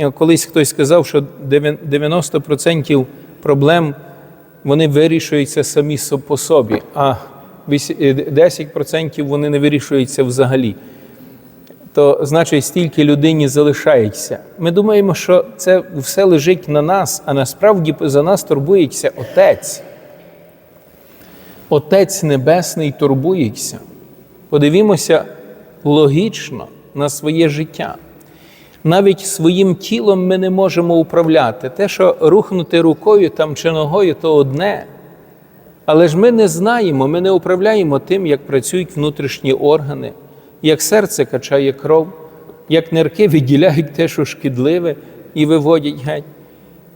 е, колись хтось сказав, що 90% проблем вони вирішуються самі по собі, а е, 10% вони не вирішуються взагалі. То значить, стільки людині залишається. Ми думаємо, що це все лежить на нас, а насправді за нас турбується Отець. Отець Небесний турбується. Подивімося логічно на своє життя. Навіть своїм тілом ми не можемо управляти. Те, що рухнути рукою там чи ногою, то одне. Але ж ми не знаємо, ми не управляємо тим, як працюють внутрішні органи, як серце качає кров, як нирки відділяють те, що шкідливе, і виводять геть.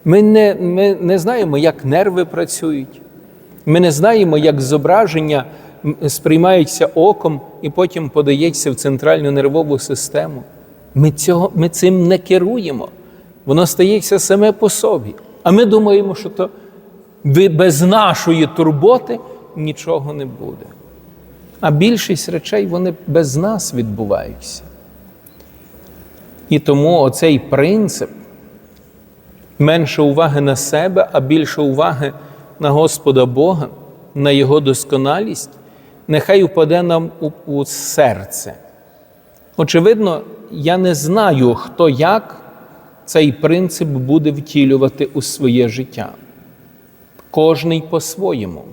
Ми не, ми не знаємо, як нерви працюють. Ми не знаємо, як зображення сприймаються оком і потім подається в центральну нервову систему. Ми, цього, ми цим не керуємо. Воно стається саме по собі. А ми думаємо, що то без нашої турботи нічого не буде. А більшість речей вони без нас відбуваються. І тому оцей принцип менше уваги на себе, а більше уваги на Господа Бога, на Його досконалість, нехай упаде нам у, у серце. Очевидно, я не знаю, хто як цей принцип буде втілювати у своє життя. Кожний по-своєму.